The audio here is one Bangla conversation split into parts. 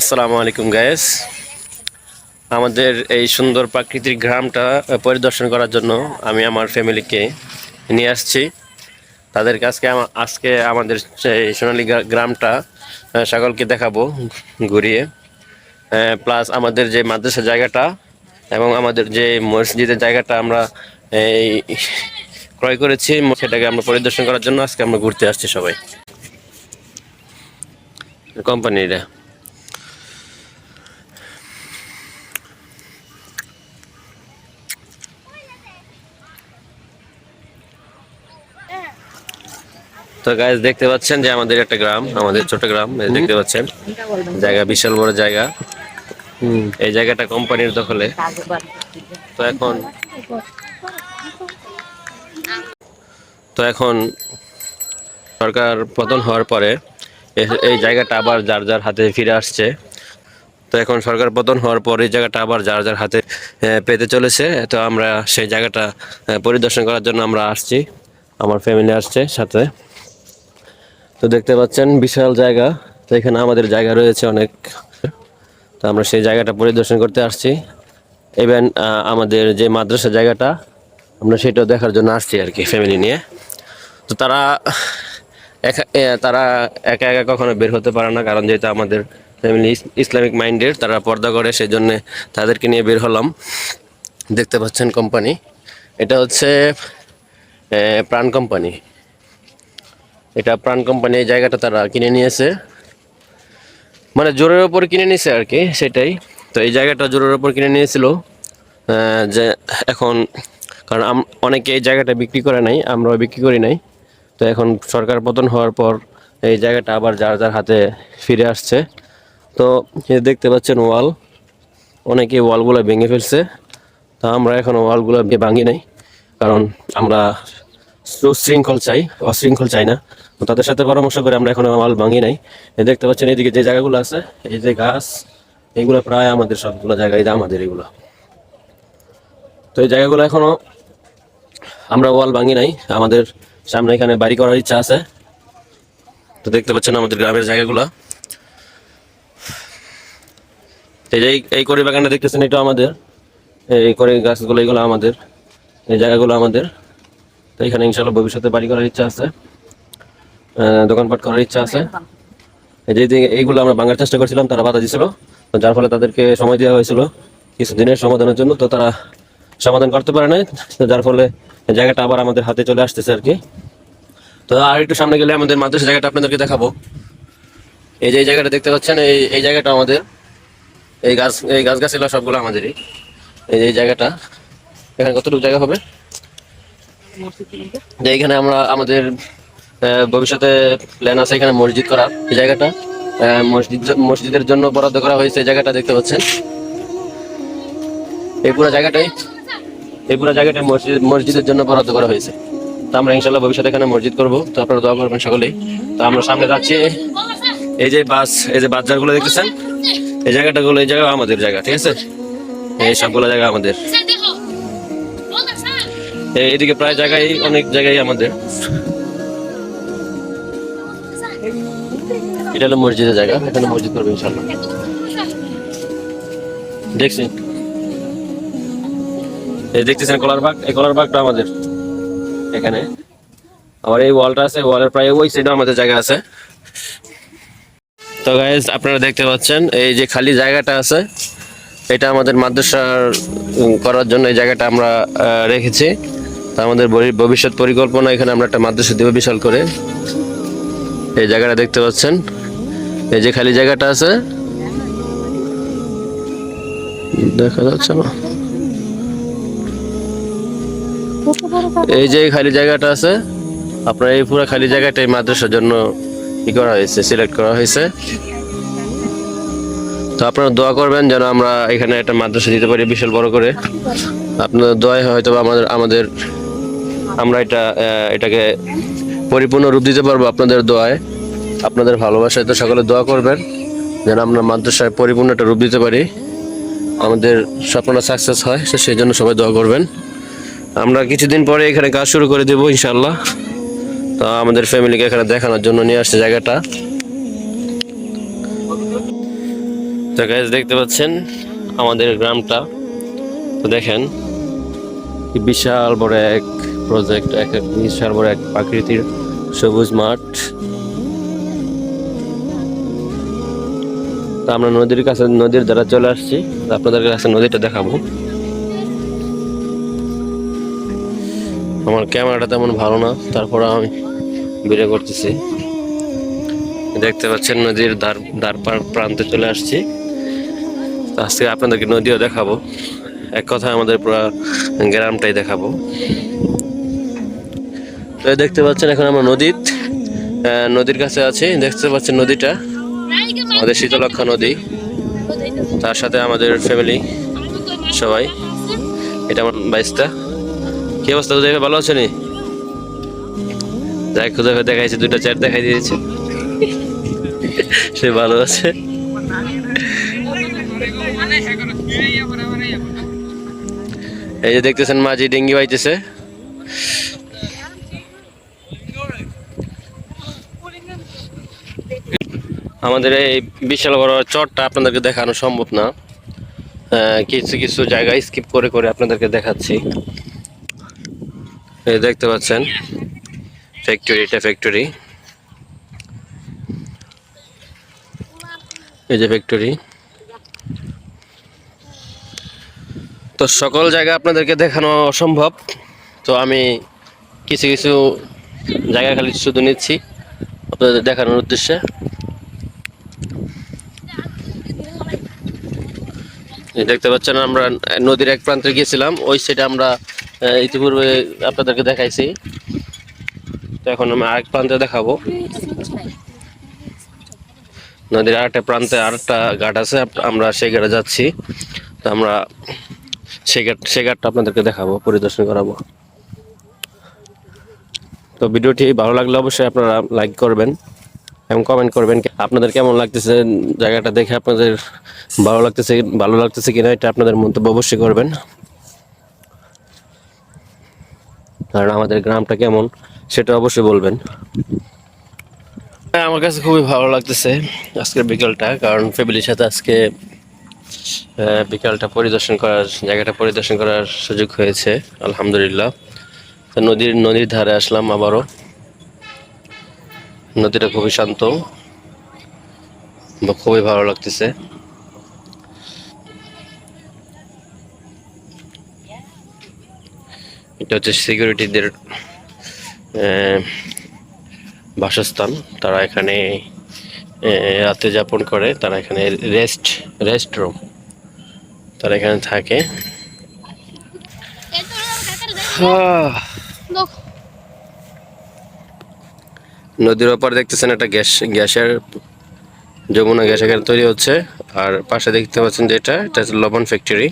আসসালামু আলাইকুম গায়েস আমাদের এই সুন্দর প্রাকৃতিক গ্রামটা পরিদর্শন করার জন্য আমি আমার ফ্যামিলিকে নিয়ে আসছি। তাদের কাছকে আজকে আমাদের এই সোনালী গ্রামটা সকলকে দেখাবো ঘুরিয়ে। প্লাস আমাদের যে মাদ্রাসা জায়গাটা এবং আমাদের যে মসজিদের জায়গাটা আমরা, এই, ক্রয় করেছি, সেটাকে আমরা পরিদর্শন করার জন্য আজকে আমরা ঘুরতে আসছি সবাই। কোম্পানিরা তো গাইজ দেখতে পাচ্ছেন যে আমাদের একটা গ্রাম আমাদের ছোট গ্রাম দেখতে পাচ্ছেন। জায়গা বিশাল বড় জায়গা। এই জায়গাটা কোম্পানির দখলে। তো এখন তো এখন সরকার পতন হওয়ার পরে এই জায়গাটা আবার যার যার হাতে ফিরে আসছে। তো এখন সরকার পতন হওয়ার পর এই জায়গাটা আবার যার যার হাতে পেতে চলেছে। তো আমরা সেই জায়গাটা পরিদর্শন করার জন্য আমরা আসছি। আমার ফ্যামিলি আসছে সাথে। তো দেখতে পাচ্ছেন, বিশাল জায়গা। তো এখানে আমাদের জায়গা রয়েছে অনেক। তো আমরা সেই জায়গাটা পরিদর্শন করতে আসছি। ইভেন আমাদের যে মাদ্রাসা জায়গাটা, আমরা সেটাও দেখার জন্য আসছি আর কি ফ্যামিলি নিয়ে। তো তারা, একা- তারা একা একা কখনো বের হতে পারে না, কারণ যেহেতু আমাদের ফ্যামিলি ইসলামিক মাইন্ডের, তারা পর্দা করে সেই জন্য তাদেরকে নিয়ে বের হলাম। দেখতে পাচ্ছেন কোম্পানি এটা হচ্ছে প্রাণ কোম্পানি এটা প্রাণ কোম্পানি এই জায়গাটা তারা কিনে নিয়েছে। মানে জোরের ওপর কিনে নিয়েছে আর কি, সেটাই। তো এই জায়গাটা জোরের ওপর কিনে নিয়েছিল। যে এখন, কারণ অনেকে এই জায়গাটা বিক্রি করে নাই, আমরাও বিক্রি করি নাই। তো এখন সরকার পতন হওয়ার পর এই জায়গাটা আবার যার যার হাতে ফিরে আসছে। তো দেখতে পাচ্ছেন ওয়াল অনেকে ওয়ালগুলো ভেঙে ফেলছে। তা আমরা এখন ওয়ালগুলো ভাঙি নাই, কারণ আমরা সুশৃঙ্খল চাই, অশৃঙ্খল চাই না। তো তাদের সাথে পরামর্শ করে আমরা এখনও ওয়াল ভাঙি নাই। দেখতে পাচ্ছেন এইদিকে যে জায়গাগুলো আছে, এই যে গাছ এইগুলো প্রায় আমাদের সবগুলো জায়গায় আমাদের এগুলো। তো এই জায়গাগুলো এখনও আমরা ওয়াল ভাঙি নাই। আমাদের সামনে এখানে বাড়ি করার ইচ্ছা আছে। তো দেখতে পাচ্ছেন আমাদের গ্রামের জায়গাগুলো। এই যে এই- এই করি বাগানটা দেখতেছেন এটা আমাদের। এই করে গাছগুলো, এগুলো আমাদের। এই জায়গাগুলো আমাদের। তো এখানে ইনশাল্লাহ ভবিষ্যতে বাড়ি করার ইচ্ছা আছে। দোকানপাট করার ইচ্ছা আছে। যে এইগুলো আমরা ভাঙার চেষ্টা করছিলাম, তারা বাধা দিছিল। তো যার ফলে তাদেরকে সময় দেওয়া হয়েছিল কিছু দিনের সমাধানের জন্য। তো তারা সমাধান করতে পারে নাই। যার ফলে জায়গাটা আবার আমাদের হাতে চলে আসতেছে আর কি। তো আর একটু সামনে গেলে আমাদের মাদ্রাসা জায়গাটা আপনাদেরকে দেখাবো। এই যে এই জায়গাটা দেখতে পাচ্ছেন, এই এই জায়গাটা আমাদের। এই গাছ এই গাছ সবগুলো আমাদেরই। এই যে জায়গাটা। এখানে কতটুকু জায়গা হবে? যে এখানে আমরা আমাদের ভবিষ্যতে প্ল্যান আছে এখানে মসজিদ করা, এই জায়গাটা। মসজিদ, মসজিদের জন্য বরাদ্দ করা হয়েছে এই জায়গাটা দেখতে পাচ্ছেন। এই পুরো জায়গাটাই, এই পুরো জায়গাটা মসজিদ, মসজিদের জন্য বরাদ্দ করা হয়েছে। তো আমরা ইনশাল্লাহ ভবিষ্যতে এখানে মসজিদ করব। তো আপনারা দোয়া করবেন সকলেই। তো আমরা সামনে যাচ্ছি। এই যে বাস, এই যে বাজারগুলো দেখতেছেন? এই জায়গাটাগুলো, এই জায়গা আমাদের জায়গা, ঠিক আছে? এই সবগুলো জায়গা আমাদের। এইদিকে প্রায় জায়গায়, অনেক জায়গায় আমাদের। এটা হলো মসজিদের জায়গা, এখানে মসজিদ করবে ইনশাল্লাহ দেখছি। এই দেখতেছেন কলার বাগ, এই কলার বাগটা আমাদের এখানে। আমার এই ওয়ালটা আছে, ওয়ালের প্রায় ওই সাইডে আমাদের জায়গা আছে। তো গাইজ আপনারা দেখতে পাচ্ছেন, এই যে খালি জায়গাটা আছে, এটা আমাদের মাদ্রাসার করার জন্য এই জায়গাটা আমরা রেখেছি। তা আমাদের ভবিষ্যৎ পরিকল্পনা, এখানে আমরা একটা মাদ্রাসা দেবো বিশাল করে। এই জায়গাটা দেখতে পাচ্ছেন। এই যে খালি জায়গাটা আছে। দেখা যাচ্ছে না। এই যে খালি জায়গাটা আছে। আপনার এই পুরো খালি জায়গাটা এই মাদ্রাসার জন্য ই করা হয়েছে সিলেক্ট করা হয়েছে। তো আপনারা দোয়া করবেন যেন আমরা এখানে একটা মাদ্রাসা দিতে পারি বিশাল বড় করে। আপনাদের দোয়ায় হয়তো আমাদের আমাদের আমরা এটা এটাকে পরিপূর্ণ রূপ দিতে পারব আপনাদের দোয়ায়। আপনাদের ভালোবাসায় তো সকলে দোয়া করবেন। যেন আমরা মাদ্রাসায় পরিপূর্ণ একটা রূপ দিতে পারি। আমাদের স্বপ্নটা সাকসেস হয়, তো সেই জন্য সবাই দোয়া করবেন। আমরা কিছুদিন পরে এখানে কাজ শুরু করে দেবো ইনশাল্লাহ তো আমাদের ফ্যামিলিকে এখানে দেখানোর জন্য নিয়ে আসছে জায়গাটা। তো গাইজ দেখতে পাচ্ছেন আমাদের গ্রামটা। তো দেখেন বিশাল বড় এক প্রজেক্ট এক এক বিশাল এক প্রাকৃতিক সবুজ মাঠ। তা আমরা নদীর কাছে, নদীর দ্বারা চলে আসছি। আপনাদের কাছে নদীটা দেখাবো। আমার ক্যামেরাটা তেমন ভালো না, তারপরে আমি ভিডিও করতেছি। দেখতে পাচ্ছেন নদীর ধার পার- প্রান্তে চলে আসছি। আজকে আপনাদেরকে নদীও দেখাবো। এক কথায় আমাদের পুরো গ্রামটাই দেখাবো। দেখতে পাচ্ছেন এখন আমরা নদীর নদীর কাছে আছি। দেখতে পাচ্ছেন নদীটা, আমাদের শীতলক্ষা নদী, তার সাথে আমাদের ফ্যামিলি সবাই। এটা আমার বাইসটা কি অবস্থা দেখে ভালো আছে নি? যাই খুঁজে দেখাইছে দুটা চার দেখাই দিয়েছে। সে ভালো আছে। এই যে দেখতেছেন মাঝি, ডেঙ্গি বাইতেছে আমাদের এই বিশাল বড় চরটা আপনাদেরকে দেখানো সম্ভব না। কিছু কিছু জায়গায় স্কিপ করে করে আপনাদেরকে দেখাচ্ছি। দেখতে পাচ্ছেন ফ্যাক্টরি এটা ফ্যাক্টরি এই যে ফ্যাক্টরি তো সকল জায়গা আপনাদেরকে দেখানো অসম্ভব। তো আমি কিছু কিছু জায়গা খালি শুধু নিচ্ছি, আপনাদের দেখানোর উদ্দেশ্যে। দেখতে পাচ্ছেন, আমরা নদীর এক প্রান্তে গিয়েছিলাম, ওই সাইডে আমরা ইতিপূর্বে আপনাদেরকে দেখাইছি। তো এখন আমি আরেক প্রান্তে দেখাবো। নদীর আরেকটা প্রান্তে আরেকটা ঘাট আছে আমরা সেই ঘাটে যাচ্ছি। তো আমরা সেই ঘাট সেই ঘাটটা আপনাদেরকে দেখাবো, পরিদর্শন করাবো। তো ভিডিওটি ভালো লাগলে অবশ্যই আপনারা লাইক করবেন। এবং কমেন্ট করবেন আপনাদের কেমন লাগতেছে জায়গাটা দেখে আপনাদের ভালো লাগতেছে ভালো লাগতেছে কিনা এটা আপনাদের মন্তব্য অবশ্যই করবেন। কারণ আমাদের গ্রামটা কেমন সেটা অবশ্যই বলবেন। হ্যাঁ, আমার কাছে খুবই ভালো লাগতেছে আজকের বিকালটা কারণ ফ্যামিলির সাথে আজকে বিকালটা পরিদর্শন করার জায়গাটা পরিদর্শন করার সুযোগ হয়েছে আলহামদুলিল্লাহ। নদীর নদীর ধারে আসলাম আবারও। নদীটা খুবই শান্ত বা খুবই ভালো লাগতেছে। এটা হচ্ছে সিকিউরিটিদের বাসস্থান। তারা এখানে রাতে যাপন করে। তারা এখানে রেস্ট রেস্ট রুম তারা এখানে থাকে। আহ, নদীর ওপর দেখতেছেন একটা গ্যাস গ্যাসের যমুনা গ্যাস এখানে তৈরি হচ্ছে। আর পাশে দেখতে পাচ্ছেন যেটা এটা হচ্ছে লবণ ফ্যাক্টরি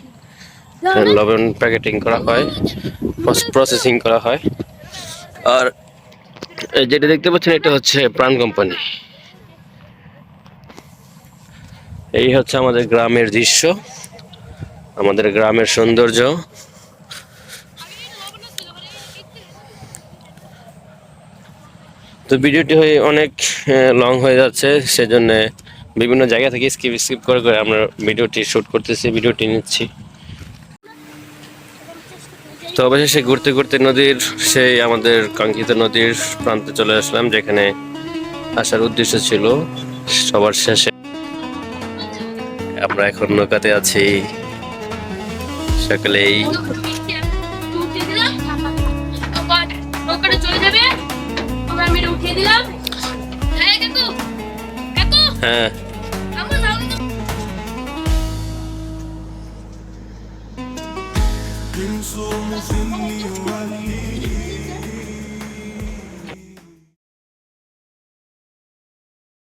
লবণ? প্যাকেটিং করা হয় প্রসেসিং করা হয়। আর এই যেটা দেখতে পাচ্ছেন এটা হচ্ছে প্রাণ কোম্পানি এই হচ্ছে আমাদের গ্রামের দৃশ্য আমাদের গ্রামের সৌন্দর্য। তো ভিডিওটি হয়ে অনেক লং হয়ে যাচ্ছে, সেজন্য বিভিন্ন জায়গা থেকে স্কিপ স্কিপ করে করে আমরা ভিডিওটি শ্যুট করতেছি, ভিডিওটি নিচ্ছি। তো অবশেষে ঘুরতে ঘুরতে নদীর, সেই আমাদের কাঙ্ক্ষিত নদীর প্রান্তে চলে আসলাম, যেখানে আসার উদ্দেশ্য ছিল সবার শেষে। আমরা এখন নৌকাতে আছি। সকালেই হ্যাঁ